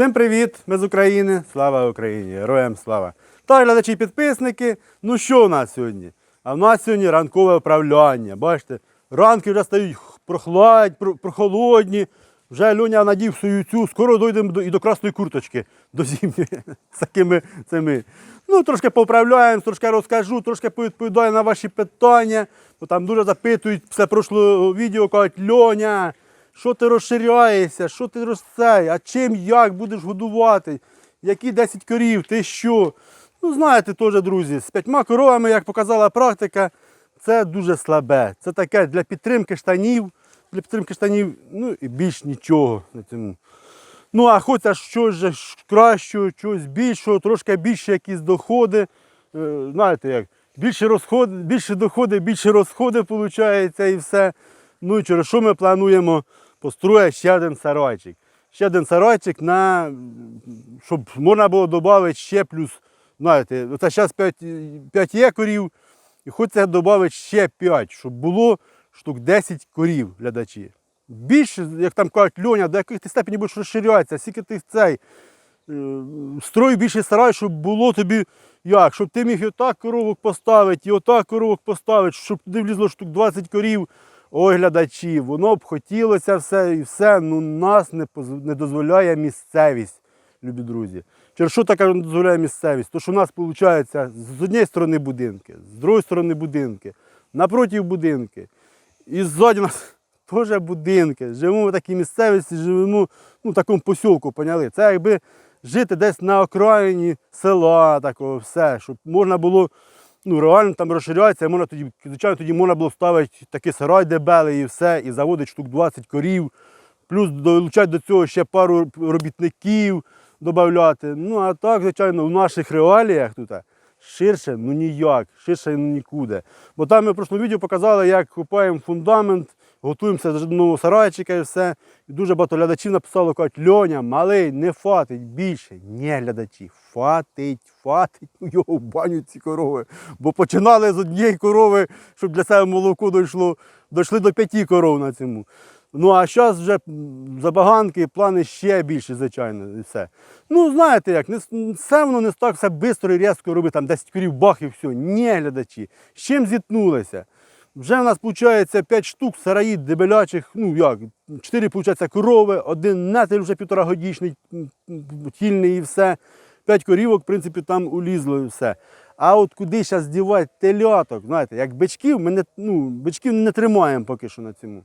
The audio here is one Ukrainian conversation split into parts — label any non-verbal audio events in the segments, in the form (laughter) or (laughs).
Всім привіт! Ми з України. Слава Україні! Героям слава! Та глядачі підписники. Ну що у нас сьогодні? А в нас сьогодні ранкове управляння. Бачите, ранки вже стають прохладні, прохолодні. Вже Льоня надів свою цю, скоро дійдемо до, і до красної курточки до зимі (laughs) з такими цими. Ну, трошки поправляємо, трошки розкажу, трошки повідповідаю на ваші питання. Бо там дуже запитують після прошлого відео, кажуть, Льоня, що ти розширяєшся, що ти росте, а чим як будеш годувати, які 10 корів, ти що? Ну, знаєте теж, друзі, з п'ятьма коровами, як показала практика, це дуже слабе. Це таке для підтримки штанів, для підтримки штанів, ну і більш нічого. Ну, а хочеться щось кращого, чогось більшого, трошки більше якісь доходи. Е, знаєте як, більше розходи, більше доходи, більше розходи виходить і все. Ну і через що ми плануємо построїти ще один сарайчик. Ще один сарайчик, на, щоб можна було додати ще плюс. Знаєте, це зараз 5, 5 є корів, і хочеться додати ще 5, щоб було штук 10 корів глядачі. Більше, як там кажуть, Льоня, до яких ти степені будеш розширятися, скільки ти цей е, строй більше сарай, щоб було тобі як, щоб ти міг і отак коровок поставити, і отак коровок поставити, щоб туди влізло штук 20 корів. Ой, глядачі, воно б хотілося все і все, ну нас не, не дозволяє місцевість, любі друзі. Через що така не дозволяє місцевість? То що у нас виходить з однієї сторони будинки, з другої сторони будинки, напроти будинки. І ззаді нас (laughs) теж будинки. Живемо в такій місцевості, живемо ну, в такому посілку, поняли? Це якби жити десь на окраїні села, такого все, щоб можна було ну, реально там розширяється, можна тоді, звичайно, тоді можна було ставити такий сарай дебелий і все, і заводити штук 20 корів, плюс долучати до цього ще пару робітників, додати. Ну, а так, звичайно, в наших реаліях тут ширше, ну ніяк, ширше ну нікуди. Бо там ми в прошлому відео показали, як купаємо фундамент, готуємося до нового сарайчика і все. І дуже багато глядачів написало, кажуть, Льоня, малий, не фатить більше. Ні, глядачі, фатить, фатить, ну його баню ці корови. Бо починали з однієї корови, щоб для себе молоко дійшло, дійшли до п'яти коров на цьому. Ну а зараз вже забаганки, плани ще більші, звичайно, і все. Ну, знаєте як, не, все воно не так все швидко і різко робить, там 10 корів бах і все. Ні, глядачі. З чим зіткнулися? Вже в нас виходить 5 штук сараї дебелячих, ну як, 4 виходить, корови, один нетель вже півторагодічний, м, м, тільний і все. 5 корівок, в принципі, там улізло і все. А от куди зараз дівати теляток, знаєте, як бичків, ми не, ну, бичків не тримаємо поки що на цьому.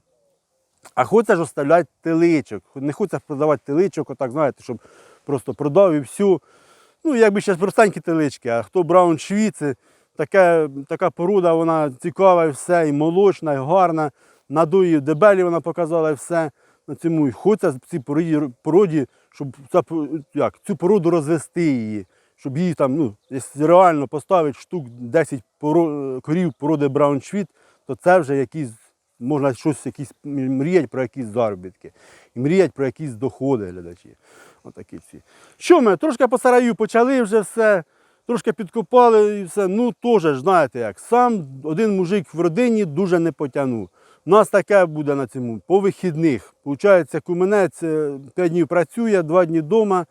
А хочеться ж оставляти теличок. Не хочеться продавати теличок, отак, знаєте, щоб просто продав і всю. Ну, якби зараз простенькі телички, а хто браун швіци, таке, така порода, вона цікава і все, і молочна, і гарна. Надуї дебелі вона показала і все. На цьому хочеться в цій породі, породі щоб ця, як, цю породу розвести її, щоб її там, ну, реально поставити штук 10 поро- корів породи браун швіт, то це вже якісь можна щось якісь мріяти про якісь заробітки. І мріяти про якісь доходи глядачі. Отакі всі. Що ми? Трошки по сараю почали вже все, трошки підкопали і все. Ну теж знаєте як. Сам один мужик в родині дуже не потягнув. У нас таке буде на цьому по вихідних. Получається, куменець 5 днів працює, 2 дні вдома.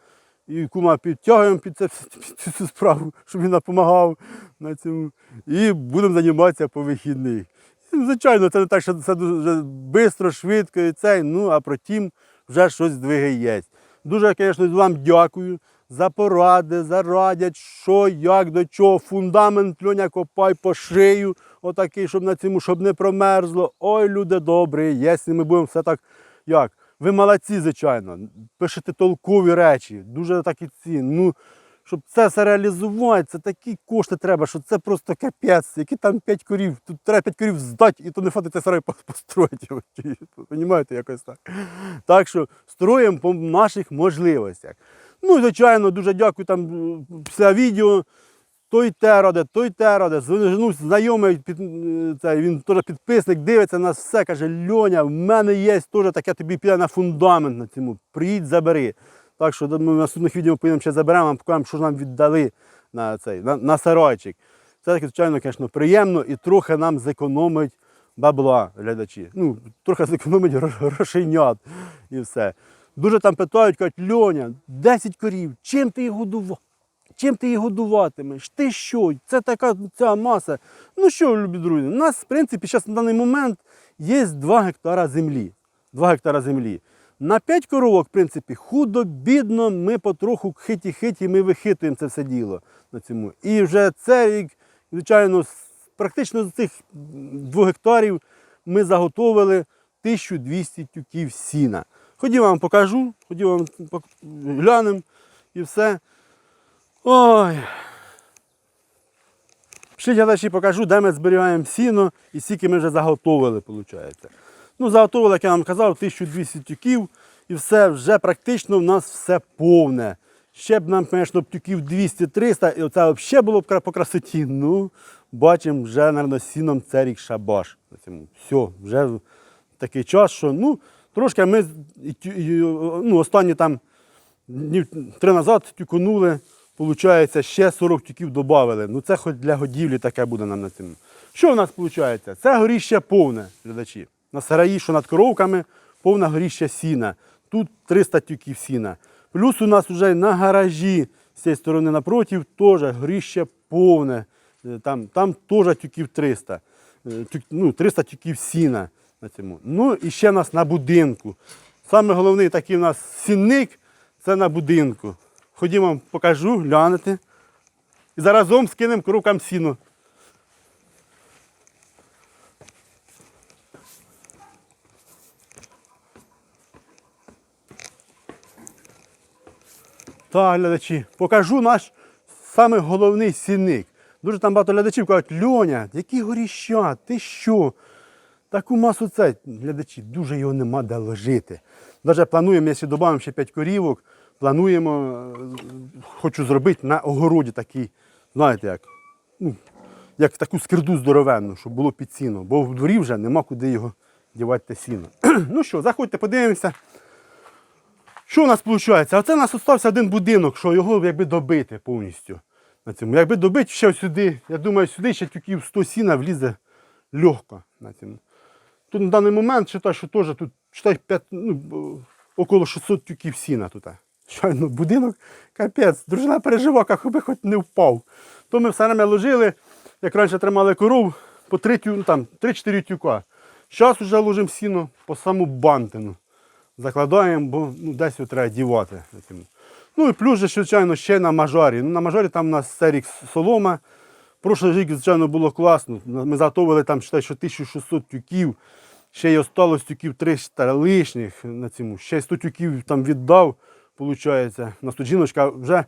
І кума підтягуємо під, це, (laughs) під цю справу, щоб він допомагав на цьому. І будемо займатися по вихідних. І, Звичайно, це не так, що це дуже швидко, швидко і цей, ну а протім вже щось двигає. Дуже, звісно, вам дякую за поради, за радять, що, як, до чого. Фундамент льоня копай по шию, отакий, щоб на цьому, щоб не промерзло. Ой, люди добрі, якщо ми будемо все так, як. Ви молодці, звичайно, пишете толкові речі, дуже такі ці. Ну, щоб це все реалізувати, це такі кошти треба, що це просто капець, які там 5 корів, тут треба 5 корів здати, і то не цей сарай построїти. Понімаєте, якось так. Так що строїмо по наших можливостях. Ну, звичайно, дуже дякую там е, після відео. Той те раде, той те раде. Ну, знайомий під, е, цей, він теж підписник, дивиться на все, каже, Льоня, в мене є теж таке тобі піде на фундамент на цьому. Приїдь, забери. Так що ми в наступних відео поїдемо ще заберемо, вам покажемо, що нам віддали на цей, на, на сарайчик. Це, таке, звичайно, звісно, приємно і трохи нам зекономить бабла, глядачі. Ну, трохи зекономить гро- грошенят і все. Дуже там питають, кажуть, Льоня, 10 корів, чим ти їх годував? Чим ти їх годуватимеш? Ти що? Це така ця маса. Ну що, любі друзі, у нас, в принципі, зараз на даний момент є 2 гектара землі. 2 гектара землі. На 5 коровок, в принципі, худо-бідно, ми потроху хиті-хиті, ми вихитуємо це все діло на цьому. І вже цей рік, звичайно, практично з цих 2 гектарів ми заготовили 1200 тюків сіна. Ходімо вам покажу, ходімо вам глянемо і все. Ой. Ще глядачі покажу, де ми зберігаємо сіно і скільки ми вже заготовили, виходить. Ну, заготовили, як я вам казав, 1200 тюків і все, вже практично в нас все повне. Ще б нам, звісно, тюків 200-300, і оце взагалі було б по красоті. Ну, бачимо, вже, мабуть, сіном це рік шабаш. Все, вже такий час, що ну, трошки ми ну, останні там днів три назад тюконули, виходить, ще 40 тюків додали. Ну це хоч для годівлі таке буде нам на цьому. Що в нас виходить? Це горіще повне, глядачі. На сараї, що над коровками, повне горіще сіна. Тут 300 тюків сіна. Плюс у нас вже на гаражі з цієї сторони напротив теж горіще повне. Е, Там, там теж тюків 300. Е, тюк- ну, 300 тюків сіна на цьому. Ну і ще в нас на будинку. Саме головний такий у нас сінник це на будинку. Ходімо, вам покажу, глянете. І заразом скинемо коровкам сіно. Так, глядачі, покажу наш саме головний сінник. Дуже там багато глядачів кажуть, Льоня, які горіща, ти що? Таку масу це, глядачі, дуже його нема де ложити. Навіть плануємо, якщо додамо ще 5 корівок, плануємо, е, хочу зробити на огороді такий, знаєте як, ну, як таку скирду здоровенну, щоб було під сіно. Бо в дворі вже нема куди його дівати те сіно. (clears throat) ну що, заходьте, подивимося. Що у нас виходить? Оце у нас залишився один будинок, що його якби добити повністю. На цьому. Якби добити ще сюди, я думаю, сюди ще тюків 100 сіна влізе легко. На цьому. Тут на даний момент читай, що теж тут читай, 5, ну, около 600 тюків сіна тут. Щойно будинок, капець, дружина переживає, як би хоч не впав. То ми все время ложили, як раніше тримали коров, по 3, ну, 3-4 тюка. Зараз вже ложимо сіно по саму бантину. Закладаємо, бо ну, десь його треба дівати. Ну і плюс, же, звичайно, ще на мажорі. Ну, на мажорі там у нас це рік солома. Прошлий рік, звичайно, було класно. Ми заготовили там що 1600 тюків, ще й осталось тюків 300 лишніх на цьому. Ще й 100 тюків там віддав, виходить. У нас тут жіночка вже,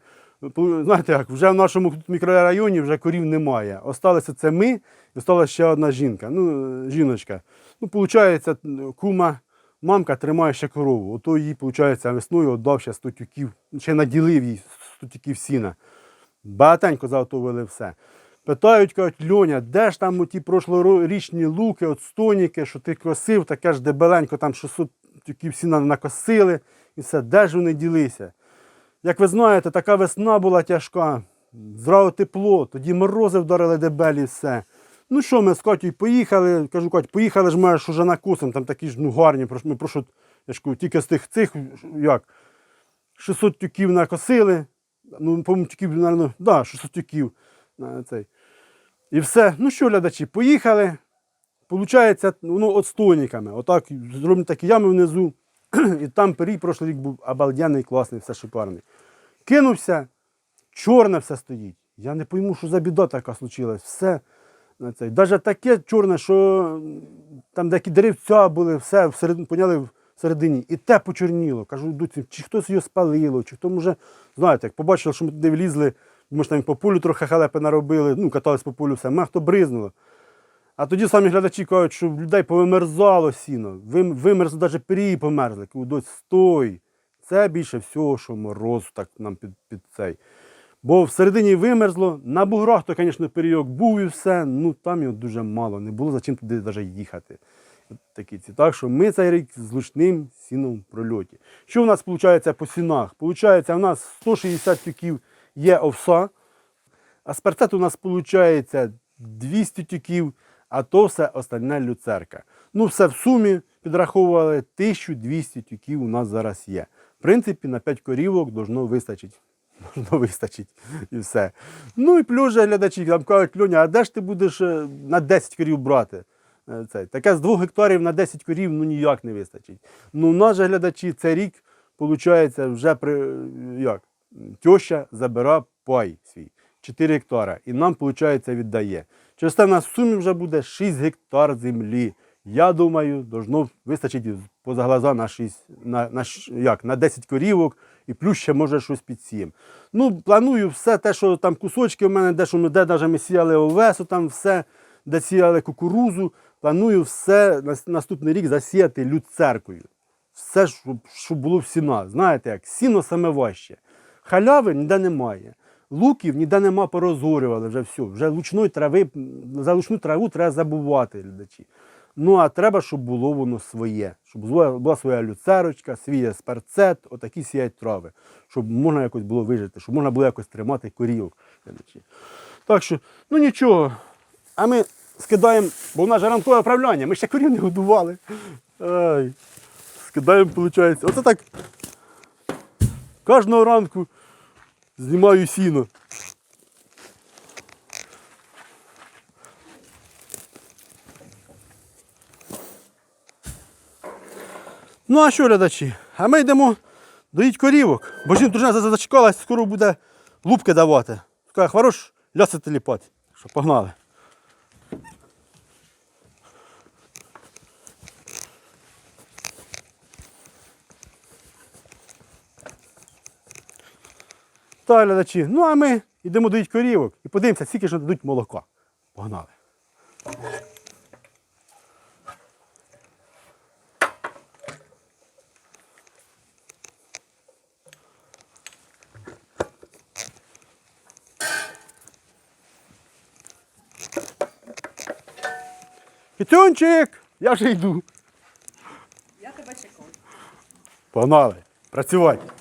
знаєте як, вже в нашому мікрорайоні вже корів немає. Осталося це ми, і осталася ще одна жінка, ну, жіночка. Ну, виходить, кума, мамка тримає ще корову. Ото їй, виходить, весною віддав ще 100 тюків, ще наділив їй 100 тюків сіна. Багатенько заготовили все. Питають, кажуть, Льоня, де ж там ті прошлорічні луки, отстойники, що ти косив, таке ж дебеленько, там 600 тюків сіна накосили, і все, де ж вони ділися? Як ви знаєте, така весна була тяжка, зразу тепло, тоді морози вдарили дебелі і все. Ну що, ми з Катю поїхали, кажу, Кать, поїхали ж ж уже накосимо, там такі ж ну, гарні, ми прошу, я ж кажу, тільки з тих цих, як, 600 тюків накосили, ну, по-моєму, тюків, мабуть, да, 600 тюків на цей. І все. Ну що, глядачі, поїхали. Получається, ну, отстойниками. Отак зроблені такі ями внизу. (clears throat) І там перій прошлий рік був обалденний, класний, все шикарний. Кинувся, чорне все стоїть. Я не пойму, що за біда така случилась. Все. Навіть таке чорне, що там деякі деревця були, все всеред, поняли, всередині. І те почорніло. Кажу, дуці, чи хтось його спалило, чи хто може, знаєте, як побачили, що ми туди влізли, може там по полю трохи халепи наробили, ну, катались по полю, все, ма хто бризнуло. А тоді самі глядачі кажуть, що людей повимерзало сіно, вим- вимерзло, навіть пирії померзли. Дось, стой. Це більше всього, що мороз так нам під, під цей. Бо всередині вимерзло, на буграх, то, звісно, перійок був і все, ну там його дуже мало, не було за чим туди навіть їхати. Такі. Так що ми цей рік з лучним сіном прольоті. Що в нас виходить по сінах? Получається, у нас 160 тюків є овса, а з парцету у нас виходить 200 тюків, а то все остальне люцерка. Ну, все в сумі підраховували 1200 тюків у нас зараз є. В принципі, на 5 корівок должно вистачить. (laughs) Должно вистачить і все. Ну і плюс же глядачі там кажуть, Льоня, а де ж ти будеш е, на 10 корів брати? Е, Це, таке з 2 гектарів на 10 корів ну ніяк не вистачить. Ну, же глядачі цей рік, виходить, вже при, як? Тьоща забира пай свій 4 гектара і нам, виходить, віддає. Через те в сумі вже буде 6 гектар землі. Я думаю, должно вистачити поза глаза на 6, на, на, як, на 10 корівок і плюс ще може щось під 7. Ну, планую все те, що там кусочки в мене, де, що ми, де навіть ми сіяли овесу, там все, де сіяли кукурузу. Планую все на наступний рік засіяти люцеркою. Все, щоб, щоб було в сіна. Знаєте як, сіно саме важче. Халяви ніде немає. Луків ніде нема, порозорювали вже все. Вже лучної трави, за лучну траву треба забувати, глядачі. Ну, а треба, щоб було воно своє, щоб була, своя люцерочка, свій есперцет, отакі сіять трави, щоб можна якось було вижити, щоб можна було якось тримати глядачі. Так що, ну нічого. А ми скидаємо, бо в нас же ранкове управління, ми ще корів не годували. Ай, скидаємо, виходить. Оце так кожного ранку знімаю сіно. Ну, а що, глядачі? А ми йдемо доїть корівок, бо жінка дружина за- зачекалась, скоро буде лупки давати. Така, хорош ляси ліпати. Що, погнали. Так, глядачі. Ну, а ми йдемо доїть корівок і подивимося, скільки ж дадуть молока. Погнали. Кітюнчик, я вже йду. Я тебе чекаю. Погнали. Працювати.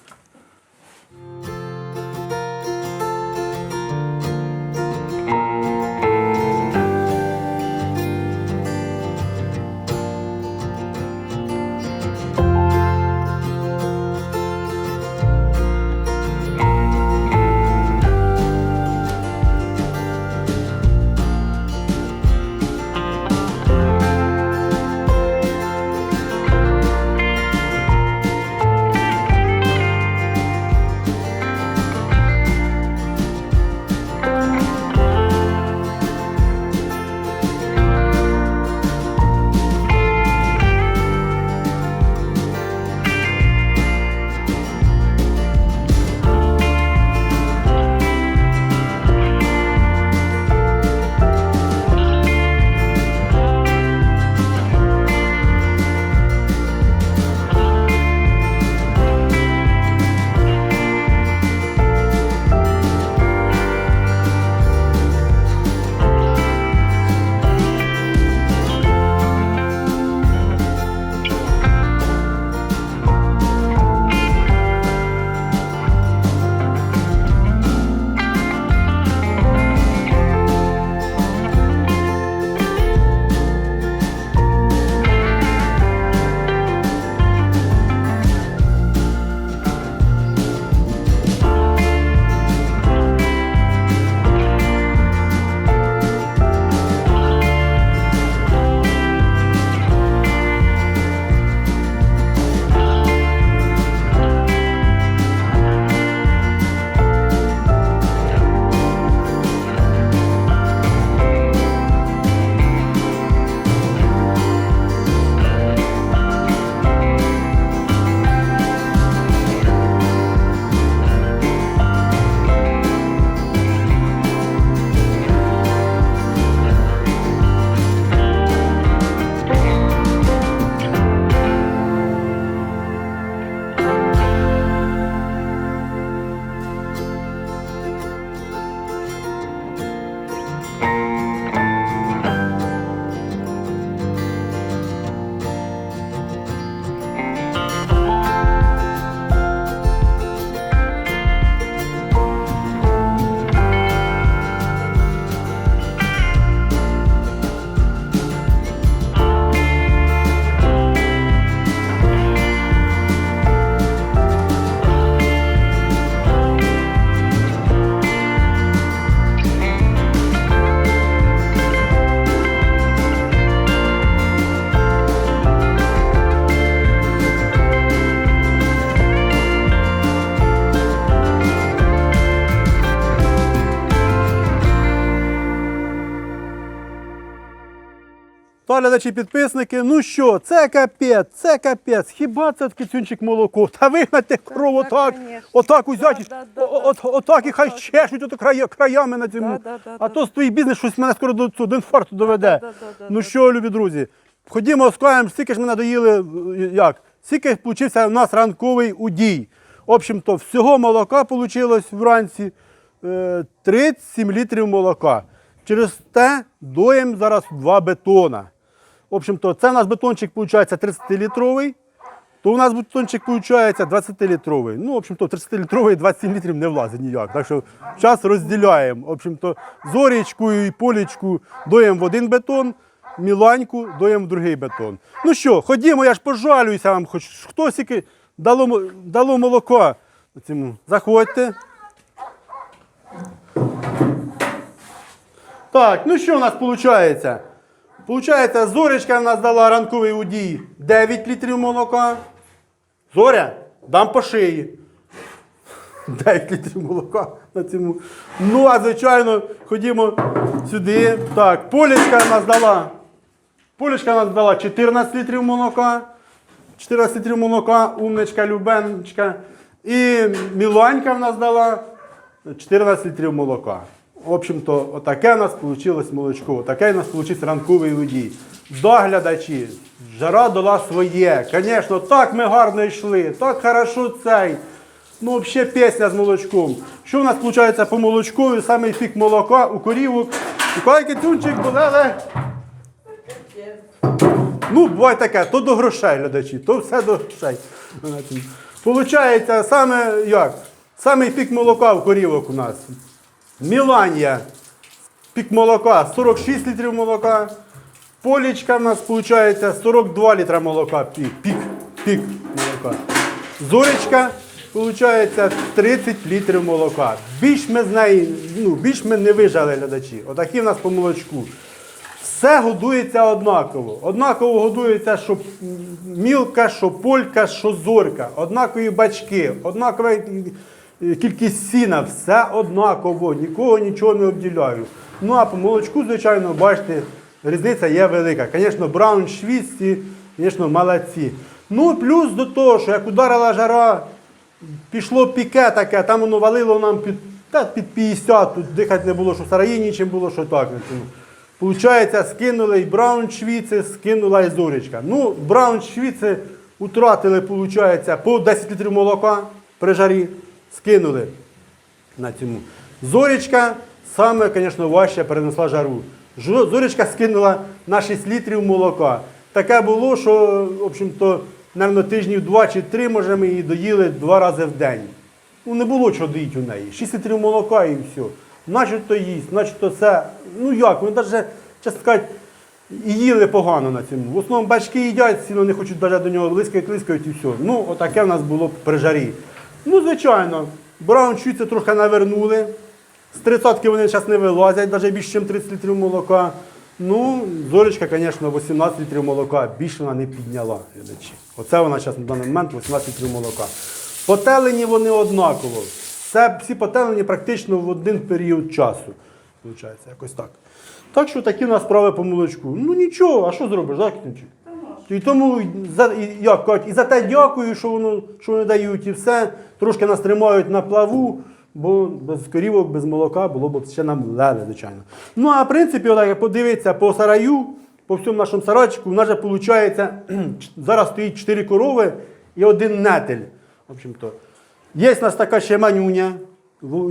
Глядачі підписники, ну що, це капець, це капець. Хіба це кицюнчик молоко? Та вигнати корову та, отак, отак узяти, отак і хай чешуть краями на цьому. А то твій бізнес щось мене скоро до, інфаркту доведе. Ну що, любі друзі, ходімо, скажемо, скільки ж ми надоїли, е, як? Скільки получився у нас ранковий удій. В общем-то, всього молока вийшло вранці е, 37 літрів молока. Через те доїм зараз 2 бетона. В общем-то, це у нас бетончик виходить 30-літровий, то у нас бетончик виходить 20-літровий. Ну, в общем-то, 30-літровий 27 літрів не влазить ніяк. Так що зараз розділяємо. В общем-то, зорічкою і полічку доїмо в один бетон, міланьку доїмо в другий бетон. Ну що, ходімо, я ж пожалююся вам, хоч хтось тільки дало, дало молоко. Заходьте. Так, ну що у нас виходить? Получається, зоречка в нас дала ранковий удій 9 літрів молока. Зоря, дам по шиї. 9 літрів молока на цьому. Ну, а звичайно, ходімо сюди. Так, полічка в нас дала. Полічка в нас дала 14 літрів молока. 14 літрів молока, умничка, любенечка. І Міланька в нас дала 14 літрів молока. В общем-то, отаке у нас вийшло молочко, отаке у нас вийшов ранковий водій. Доглядачі, жара дала своє. Звісно, так ми гарно йшли, так хорошо цей. Ну, взагалі пісня з молочком. Що у нас виходить по молочку? Саме пік молока у корівок. І коли кицюнчик болеле. Ну, буває таке, то до грошей, глядачі, то все до грошей. Получається, саме як? Самий пік молока в корівок у нас. Міланія. Пік молока 46 літрів молока. Полічка в нас виходить 42 літра молока. Пік, пік, пік молока. Зоречка виходить 30 літрів молока. Більш ми з неї, ну, більш ми не вижали глядачі. Отакі в нас по молочку. Все годується однаково. Однаково годується, що мілка, що полька, що зорка. Однакові бачки, однакова е, кількість сіна, все однаково, нікого нічого не обділяю. Ну а по молочку, звичайно, бачите, різниця є велика. Звісно, браун швіці, звісно, молодці. Ну, плюс до того, що як ударила жара, пішло піке таке, там воно валило нам під, та, під 50, тут дихати не було, що в сараї нічим було, що так. Получається, скинули і браун швіци, скинула і зоречка. Ну, браун швіци утратили, получається, по 10 літрів молока при жарі, скинули на цьому. Зорічка саме, звісно, важче перенесла жару. Зорічка скинула на 6 літрів молока. Таке було, що, в общем-то, напевно, тижнів 2 чи 3, може, ми її доїли два рази в день. Ну, не було чого доїти у неї. 6 літрів молока і все. Значить то їсть, значить то це. Ну як, вони навіть, чесно сказати, їли погано на цьому. В основному бачки їдять, сіно не хочуть навіть до нього лискають, лискають і все. Ну, отаке в нас було при жарі. Ну, звичайно, браун швіци трохи навернули. З тридцятки вони зараз не вилазять, навіть більше, ніж 30 літрів молока. Ну, зоречка, звісно, 18 літрів молока, більше вона не підняла. глядачі. Оце вона зараз на даний момент 18 літрів молока. Потелені вони однаково. Це всі потелені практично в один період часу. Виходить, якось так. Так що такі у нас справи по молочку. Ну нічого, а що зробиш, так? І тому за, і, як кажуть, і за те дякую, що, воно, що вони дають, і все. Трошки нас тримають на плаву, бо без корівок, без молока було б ще нам леле, звичайно. Ну, а в принципі, отак, подивитися по сараю, по всьому нашому сарайчику, у нас же виходить, (clears throat) зараз стоїть 4 корови і один нетель. В общем-то. Є в нас така ще манюня.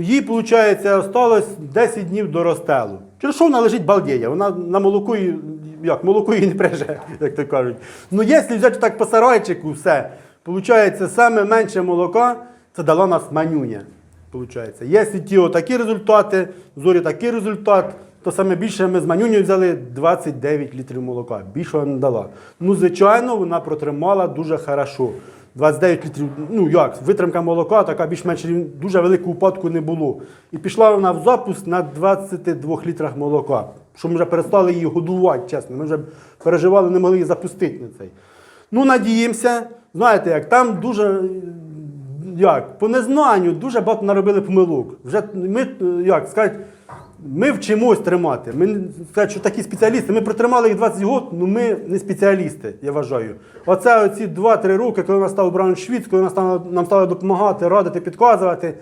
Їй, виходить, осталось 10 днів до розстелу. Через що вона лежить балдєя? Вона на молоко, її- як, молоко її не преже, як то кажуть. Ну, якщо взяти так по сарайчику, все, виходить, саме менше молока, це дала нас манюня. Якщо ті отакі результати, зорі такий результат, то саме більше ми з манюнею взяли 29 літрів молока. Більше вона не дала. Ну, звичайно, вона протримала дуже хорошо. 29 літрів, ну як, витримка молока, така більш-менш дуже великого упадку не було. І пішла вона в запуск на 22 літрах молока. Що ми вже перестали її годувати, чесно. Ми вже переживали, не могли її запустити на цей. Ну, надіємося. Знаєте, як там дуже як, по незнанню дуже багато наробили помилок. Вже ми, як сказати, Ми вчимось тримати. Ми сказати, що такі спеціалісти. Ми протримали їх 20 років, але ми не спеціалісти, я вважаю. Оце оці 2-3 роки, коли нас став Брауншвіц, коли нас нам стали допомагати, радити, підказувати.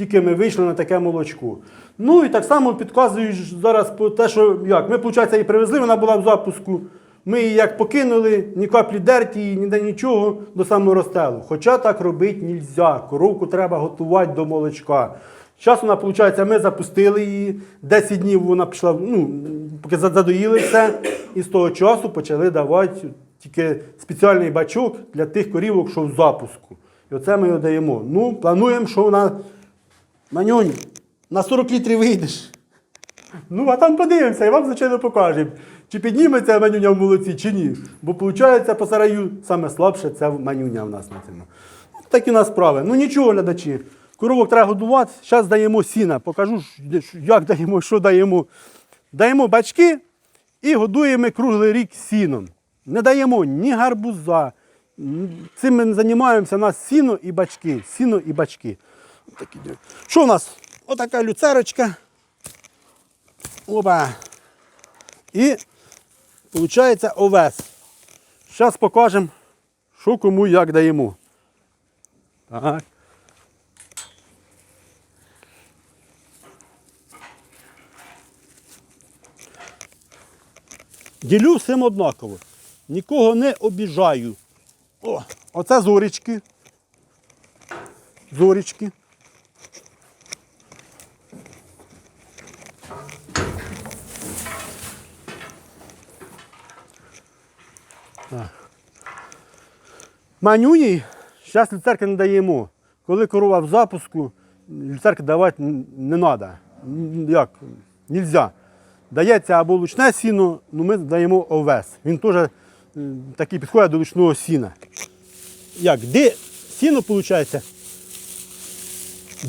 Тільки ми вийшли на таке молочко. Ну і так само підказуєш зараз по те, що як. Ми, виходить, її привезли, вона була в запуску. Ми її як покинули, ні каплі дерті, ніде нічого до самого розстелу. Хоча так робити не можна. Коровку треба готувати до молочка. Зараз вона, виходить, ми запустили її. 10 днів вона пішла, ну, поки за- задоїли все. І з того часу почали давати тільки спеціальний бачок для тих корівок, що в запуску. І оце ми його даємо. Ну, плануємо, що вона Манюнь, на 40 літрів вийдеш. Ну, а там подивимося, і вам, звичайно, покажемо, чи підніметься манюня в молоці, чи ні. Бо виходить, по сараю саме слабше це манюня в нас на цьому. Такі у нас справи. Ну нічого, глядачі. Коровок треба годувати. Зараз даємо сіна. Покажу, як даємо, що даємо. Даємо бачки і годуємо круглий рік сіном. Не даємо ні гарбуза. Цим ми займаємося. У нас сіно і бачки. Сіно і бачки. Отакі діло. Що у нас? Отака люцерочка. Опа. І виходить овес. Зараз покажемо, що кому як даємо. Так. Ділю всім однаково. Нікого не обіжаю. О, оце зорічки. Зорічки. Манюні зараз люцерки не даємо. Коли корова в запуску, люцерки давати не треба. Як? Нельзя. Дається або лучне сіно, ну ми даємо овес. Він теж е, такий підходить до лучного сіна. Як? Де сіно виходить?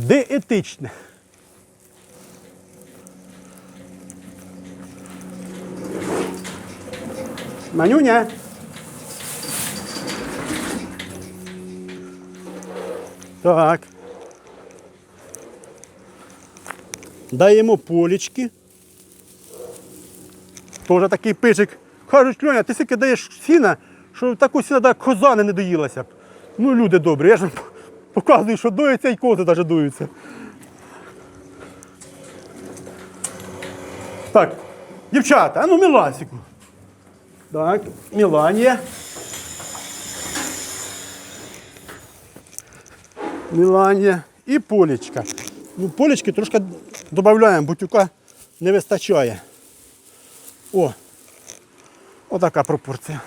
Деетичне. Манюня. Так. Даємо полічки. Тоже такий пижик. Кажуть, Льоня, ти скільки даєш сіна, що таку сіна да, козани не доїлася б. Ну, люди добрі, я ж показую, що доїться і кози навіть дуються. Так, дівчата, а ну Міласіку. Так, Міланія. Міланія і полічка. Ну, полічки трошки додаємо, бутюка не вистачає. О, отака пропорція.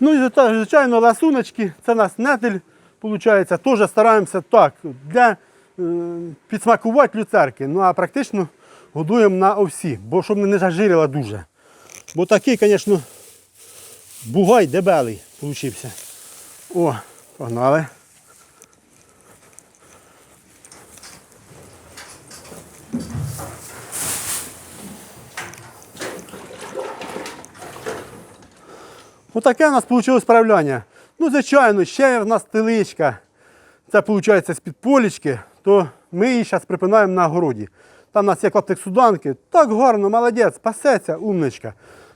Ну і звичайно, ласуночки, це нас нетель, виходить, теж стараємося так, для е, підсмакувати люцерки. Ну а практично годуємо на овсі, бо щоб не зажирила дуже. Бо такий, звісно, бугай дебелий получився. О, погнали. Отаке у нас вийшло справляння. Ну, звичайно, ще в нас теличка. Це виходить з-під полічки, то ми її зараз припинаємо на городі. Там у нас є клаптик суданки. Так гарно, молодець, пасеться, умничка.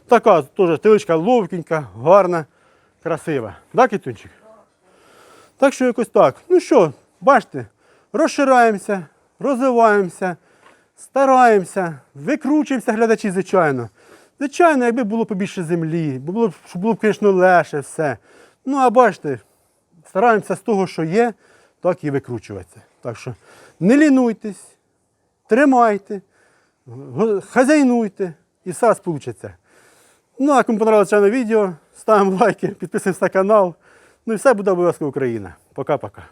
Така теж теличка ловкенька, гарна, красива. Так, Кітунчик? Так що якось так. Ну що, бачите, розшираємося, розвиваємося, стараємося, викручуємося, глядачі, звичайно. Звичайно, якби було побільше землі, було б, було б, звісно, легше все. Ну, а бачите, стараємося з того, що є, так і викручуватися. Так що не лінуйтесь, тримайте, хазяйнуйте і все вийде. Ну, а кому понравилося це відео, ставимо лайки, (laughs) підписуємося на канал. Ну і все буде обов'язково Україна. Пока-пока.